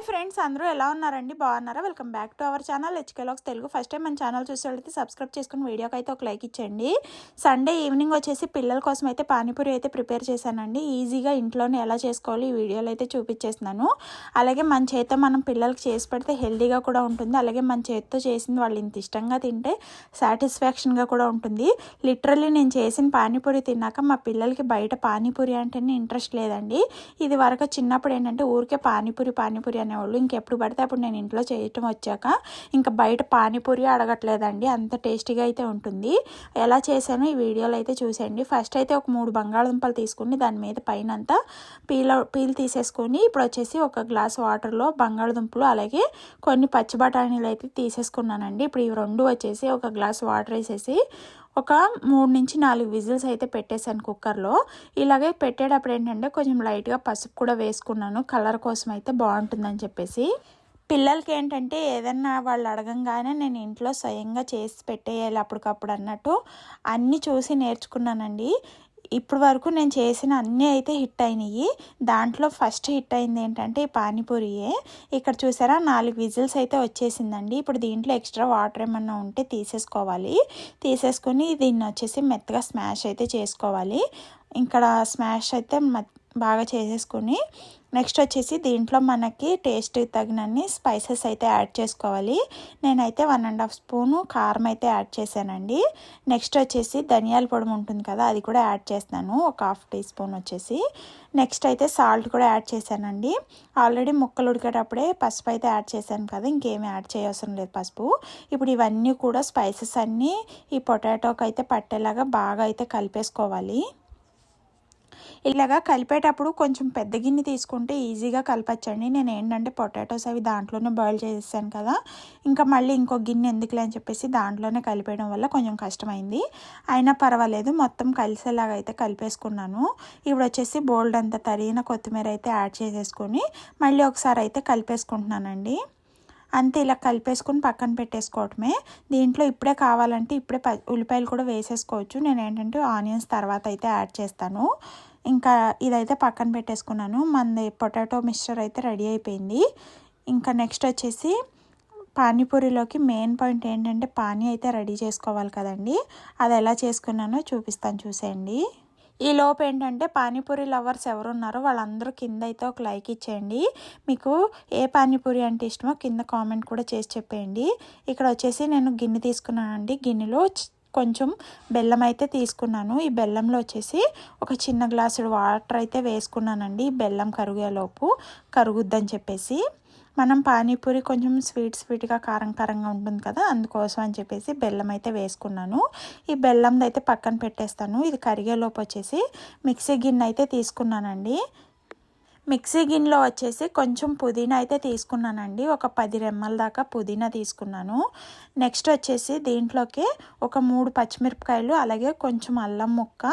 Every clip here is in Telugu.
హాయ్ ఫ్రెండ్స్ అందరూ ఎలా ఉన్నారండి? బాగున్నారా? Welcome back to our channel హెచ్కేలాక్స్ Telugu. First time మన ఛానల్ చూసేవాళ్ళైతే సబ్స్క్రైబ్ చేసుకుని వీడియోకి అయితే ఒక లైక్ ఇచ్చండి సండే ఈవినింగ్ వచ్చేసి పిల్లల కోసం అయితే పానీపూరి అయితే ప్రిపేర్ చేశానండి. ఈజీగా ఇంట్లోనే ఎలా చేసుకోవాలి ఈ వీడియోలో అయితే చూపించేస్తున్నాను. అలాగే మన చేతితో మనం పిల్లలకి చేసి పెడితే హెల్దీగా కూడా ఉంటుంది. అలాగే మన చేతితో చేసింది వాళ్ళు ఇంత ఇష్టంగా తింటే సాటిస్ఫాక్షన్గా కూడా ఉంటుంది. లిటరల్లీ నేను చేసిన పానీపూరి తిన్నాక మా పిల్లలకి బయట పానీపూరి అంటేనే ఇంట్రెస్ట్ లేదండి. ఇది వరకు చిన్నప్పుడు ఏంటంటే ఊరికే పానీపూరి పానీపూరి అనేవాళ్ళు. ఇంకెప్పుడు పడితే అప్పుడు నేను ఇంట్లో చేయటం వచ్చాక ఇంకా బయట పానీపూరి అడగట్లేదండి. అంత టేస్టీగా అయితే ఉంటుంది. ఎలా చేశాను ఈ వీడియోలో అయితే చూసేయండి. ఫస్ట్ అయితే ఒక మూడు బంగాళదుంపలు తీసుకుని దాని మీద పైన అంతా పీల పీల్ తీసేసుకొని ఇప్పుడు వచ్చేసి ఒక గ్లాస్ వాటర్లో బంగాళదుంపలు అలాగే కొన్ని పచ్చి బఠానీలు అయితే తీసేసుకున్నానండి. ఇప్పుడు ఈ రెండు వచ్చేసి ఒక గ్లాస్ వాటర్ వేసేసి ఒక మూడు నుంచి నాలుగు విజిల్స్ అయితే పెట్టేశాను కుక్కర్లో. ఇలాగే పెట్టేటప్పుడు ఏంటంటే కొంచెం లైట్గా పసుపు కూడా వేసుకున్నాను. కలర్ కోసం అయితే బాగుంటుందని చెప్పేసి. పిల్లలకి ఏంటంటే ఏదన్నా వాళ్ళు అడగంగానే నేను ఇంట్లో స్వయంగా చేసి పెట్టేయాలి అప్పటికప్పుడు అన్నట్టు అన్నీ చూసి నేర్చుకున్నానండి. ఇప్పటి వరకు నేను చేసిన అన్నీ అయితే హిట్ అయినాయి. దాంట్లో ఫస్ట్ హిట్ అయింది ఏంటంటే ఈ పానీపూరియే. ఇక్కడ చూసారా నాలుగు విజిల్స్ అయితే వచ్చేసిందండి. ఇప్పుడు దీంట్లో ఎక్స్ట్రా వాటర్ ఏమన్నా ఉంటే తీసేసుకోవాలి. తీసేసుకొని దీన్ని వచ్చేసి మెత్తగా స్మాష్ అయితే చేసుకోవాలి. ఇక్కడ స్మాష్ అయితే బాగా చేసేసుకొని నెక్స్ట్ వచ్చేసి దీంట్లో మనకి టేస్ట్ తగినన్ని స్పైసెస్ అయితే యాడ్ చేసుకోవాలి. నేనైతే వన్ అండ్ హాఫ్ స్పూను కారం అయితే యాడ్ చేశానండి. నెక్స్ట్ వచ్చేసి ధనియాల పొడి ఉంటుంది కదా అది కూడా యాడ్ చేస్తాను ఒక హాఫ్ టీ స్పూన్ వచ్చేసి. నెక్స్ట్ అయితే సాల్ట్ కూడా యాడ్ చేశానండి. ఆల్రెడీ ముక్కలు ఉడికేటప్పుడే పసుపు అయితే యాడ్ చేశాను కదా ఇంకేమి యాడ్ చేయవసరం లేదు పసుపు. ఇప్పుడు ఇవన్నీ కూడా స్పైసెస్ అన్నీ ఈ పొటాటోకి అయితే పట్టేలాగా బాగా అయితే కలిపేసుకోవాలి. ఇలాగా కలిపేటప్పుడు కొంచెం పెద్ద గిన్నె తీసుకుంటే ఈజీగా కలపచ్చండి. నేను ఏంటంటే పొటాటోస్ అవి దాంట్లోనే బాయిల్ చేసేసాను కదా. ఇంకా మళ్ళీ ఇంకో గిన్నె ఎందుకులే అని చెప్పేసి దాంట్లోనే కలిపేయడం వల్ల కొంచెం కష్టమైంది. అయినా పర్వాలేదు మొత్తం కలిసేలాగా అయితే కలిపేసుకున్నాను. ఇప్పుడు వచ్చేసి బోల్డ్ అంత తరిగిన కొత్తిమీర అయితే యాడ్ చేసేసుకొని మళ్ళీ ఒకసారి అయితే కలిపేసుకుంటున్నానండి. అంతే ఇలా కలిపేసుకుని పక్కన పెట్టేసుకోవటమే. దీంట్లో ఇప్పుడే కావాలంటే ఇప్పుడే ఉల్లిపాయలు కూడా వేసేసుకోవచ్చు. నేను ఏంటంటే ఆనియన్స్ తర్వాత అయితే యాడ్ చేస్తాను. ఇంకా ఇదైతే పక్కన పెట్టేసుకున్నాను. మనది పొటాటో మిక్చర్ అయితే రెడీ అయిపోయింది. ఇంకా నెక్స్ట్ వచ్చేసి పానీపూరిలోకి మెయిన్ పాయింట్ ఏంటంటే పానీ అయితే రెడీ చేసుకోవాలి కదండి. అది ఎలా చేసుకున్నానో చూపిస్తాను చూసేయండి. ఈ లోపు ఏంటంటే పానీపూరి లవర్స్ ఎవరున్నారో వాళ్ళందరూ కింద అయితే ఒక లైక్ ఇచ్చేయండి. మీకు ఏ పానీపూరి అంటే ఇష్టమో కింద కామెంట్ కూడా చేసి చెప్పేయండి. ఇక్కడ వచ్చేసి నేను గిన్నె తీసుకున్నానండి. గిన్నెలో కొంచెం బెల్లం అయితే తీసుకున్నాను. ఈ బెల్లంలో వచ్చేసి ఒక చిన్న గ్లాసుడు వాటర్ అయితే వేసుకున్నానండి. ఈ బెల్లం కరిగేలోపు కరుగుద్దని చెప్పేసి. మనం పానీపూరి కొంచెం స్వీట్ స్వీట్గా కారం కారంగా ఉంటుంది కదా అందుకోసం అని చెప్పేసి బెల్లం అయితే వేసుకున్నాను. ఈ బెల్లంది అయితే పక్కన పెట్టేస్తాను. ఇది కరిగేలోపు వచ్చేసి మిక్సీ గిన్నె అయితే తీసుకున్నానండి. మిక్సీ గిన్నెలో వచ్చేసి కొంచెం పుదీనా అయితే తీసుకున్నానండి. ఒక పది రెమ్మల దాకా పుదీనా తీసుకున్నాను. నెక్స్ట్ వచ్చేసి దీంట్లోకి ఒక మూడు పచ్చిమిరపకాయలు అలాగే కొంచెం అల్లం ముక్క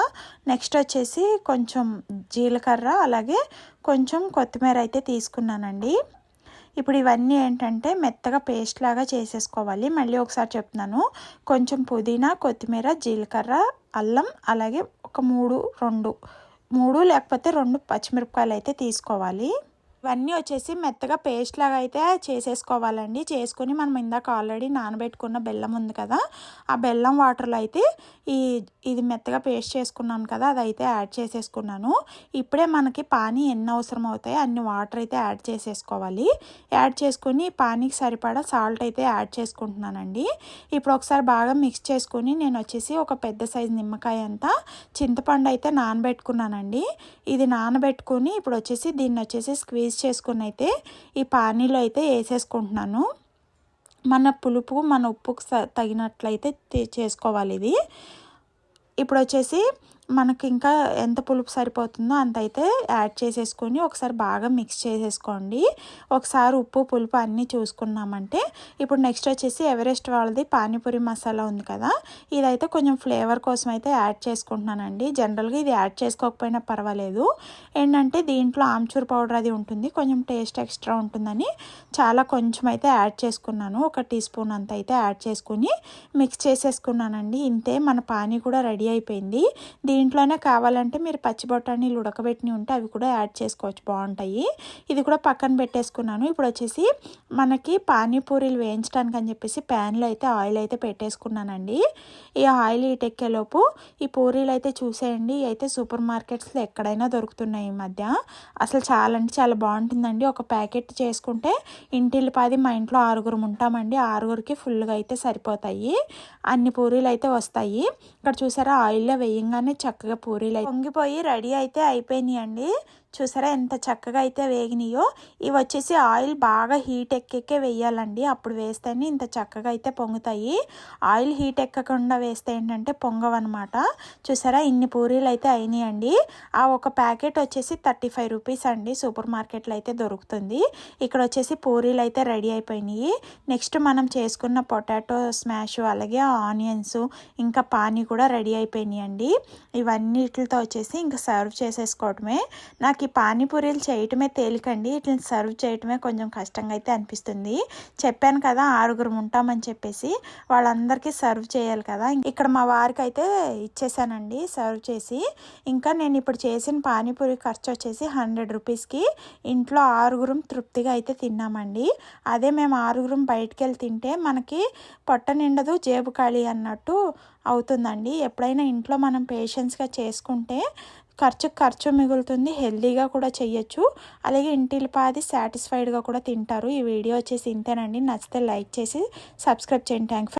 నెక్స్ట్ వచ్చేసి కొంచెం జీలకర్ర అలాగే కొంచెం కొత్తిమీర అయితే తీసుకున్నానండి. ఇప్పుడు ఇవన్నీ ఏంటంటే మెత్తగా పేస్ట్ లాగా చేసేసుకోవాలి. మళ్ళీ ఒకసారి చెప్తున్నాను. కొంచెం పుదీనా కొత్తిమీర జీలకర్ర అల్లం అలాగే ఒక మూడు రెండు మూడు లేకపోతే రెండు పచ్చిమిరపకాయలు అయితే తీసుకోవాలి. ఇవన్నీ వచ్చేసి మెత్తగా పేస్ట్ లాగా అయితే చేసేసుకోవాలండి. చేసుకుని మనం ఇందాక ఆల్రెడీ నానబెట్టుకున్న బెల్లం ఉంది కదా ఆ బెల్లం వాటర్లో అయితే ఈ ఇది మెత్తగా పేస్ట్ చేసుకున్నాను కదా అదైతే యాడ్ చేసేసుకున్నాను. ఇప్పుడే మనకి పానీ ఎన్ని అవసరం అవుతాయో అన్ని వాటర్ అయితే యాడ్ చేసేసుకోవాలి. యాడ్ చేసుకుని పానీకి సరిపడా సాల్ట్ అయితే యాడ్ చేసుకుంటున్నానండి. ఇప్పుడు ఒకసారి బాగా మిక్స్ చేసుకుని నేను వచ్చేసి ఒక పెద్ద సైజు నిమ్మకాయ అంతా చింతపండు అయితే నానబెట్టుకున్నానండి. ఇది నానబెట్టుకుని ఇప్పుడు వచ్చేసి దీన్ని వచ్చేసి స్క్వీజ్ చేసుకుని అయితే ఈ పానీలో అయితే వేసేసుకుంటున్నాను. మన పులుపు మన ఉప్పుకు తగినట్లయితే చేసుకోవాలి ఇది. ఇప్పుడు వచ్చేసి మనకి ఇంకా ఎంత పులుపు సరిపోతుందో అంత అయితే యాడ్ చేసేసుకొని ఒకసారి బాగా మిక్స్ చేసేసుకోండి. ఒకసారి ఉప్పు పులుపు అన్నీ చూసుకున్నామంటే ఇప్పుడు నెక్స్ట్ వచ్చేసి ఎవరెస్ట్ వాళ్ళది పానీపూరి మసాలా ఉంది కదా ఇదైతే కొంచెం ఫ్లేవర్ కోసం అయితే యాడ్ చేసుకుంటున్నానండి. జనరల్గా ఇది యాడ్ చేసుకోకపోయినా పర్వాలేదు. ఏంటంటే దీంట్లో ఆమ్చూర్ పౌడర్ అది ఉంటుంది కొంచెం టేస్ట్ ఎక్స్ట్రా ఉంటుందని చాలా కొంచెం అయితే యాడ్ చేసుకున్నాను. ఒక టీ స్పూన్ అంత అయితే యాడ్ చేసుకుని మిక్స్ చేసేసుకున్నానండి. ఇంతే మన పానీ కూడా రెడీ అయిపోయింది. దీంట్లోనే కావాలంటే మీరు పచ్చి బఠానీలు ఉడకబెట్టినవి ఉంటే అవి కూడా యాడ్ చేసుకోవచ్చు. బాగుంటాయి. ఇది కూడా పక్కన పెట్టేసుకున్నాను. ఇప్పుడు వచ్చేసి మనకి పానీపూరీలు వేయించడానికి అని చెప్పేసి ప్యాన్లో అయితే ఆయిల్ అయితే పెట్టేసుకున్నానండి. ఈ ఆయిల్ ఇటెక్కేలోపు ఈ పూరీలు అయితే చూసేయండి. అయితే సూపర్ మార్కెట్స్లో ఎక్కడైనా దొరుకుతున్నాయి ఈ మధ్య. అసలు చాలా అంటే చాలా బాగుంటుందండి. ఒక ప్యాకెట్ చేసుకుంటే ఇంటిల్లిపాది మా ఇంట్లో ఆరుగురు ఉంటామండి. ఆరుగురికి ఫుల్గా అయితే సరిపోతాయి. అన్ని పూరీలు అయితే వస్తాయి. ఇక్కడ చూసారా ఆయిల్లో వేయంగానే చక్కగా పూరీలు పొంగిపోయి రెడీ అయితే అయిపోయినాయండి. చూసారా ఎంత చక్కగా అయితే వేగినాయో? ఇవి వచ్చేసి ఆయిల్ బాగా హీట్ ఎక్కెక్కే వేయాలండి. అప్పుడు వేస్తేనే ఇంత చక్కగా అయితే పొంగుతాయి. ఆయిల్ హీట్ ఎక్కకుండా వేస్తే ఏంటంటే పొంగవన్నమాట. చూసారా ఇన్ని పూరీలు అయితే అయినాయండి. ఆ ఒక ప్యాకెట్ వచ్చేసి థర్టీ ఫైవ్ రూపీస్ అండి. సూపర్ మార్కెట్లో అయితే దొరుకుతుంది. ఇక్కడ వచ్చేసి పూరీలు అయితే రెడీ అయిపోయినాయి. నెక్స్ట్ మనం చేసుకున్న పొటాటో స్మాష్ అలాగే ఆనియన్స్ ఇంకా పానీ కూడా రెడీ అయిపోయినాయి అండి ఇవన్నిటితో వచ్చేసి ఇంకా సర్వ్ చేసేసుకోవటమే. నాకు ఈ పానీపూరీలు చేయటమే తేలికండి. వీటిని సర్వ్ చేయటమే కొంచెం కష్టంగా అయితే అనిపిస్తుంది. చెప్పాను కదా ఆరుగురు ఉంటామని చెప్పేసి వాళ్ళందరికీ సర్వ్ చేయాలి కదా. ఇక్కడ మా వారికి అయితే ఇచ్చేసానండి సర్వ్ చేసి. ఇంకా నేను ఇప్పుడు చేసిన పానీపూరి ఖర్చు వచ్చేసి హండ్రెడ్ రూపీస్కి. ఇంట్లో ఆరుగురం తృప్తిగా అయితే తిన్నామండి. అదే మేము ఆరుగురం బయటికి వెళ్ళి తింటే మనకి పొట్ట నిండదు జేబు ఖాళీ అన్నట్టు అవుతుందండి. ఎప్పుడైనా ఇంట్లో మనం పేషెన్స్గా చేసుకుంటే ఖర్చు ఖర్చు మిగులుతుంది హెల్దీగా కూడా చేయొచ్చు అలాగే ఇంటిల్పాది సాటిస్ఫైడ్గా కూడా తింటారు. ఈ వీడియో వచ్చేసి ఇంతేనండి. నచ్చితే లైక్ చేసి సబ్స్క్రైబ్ చేయండి. థ్యాంక్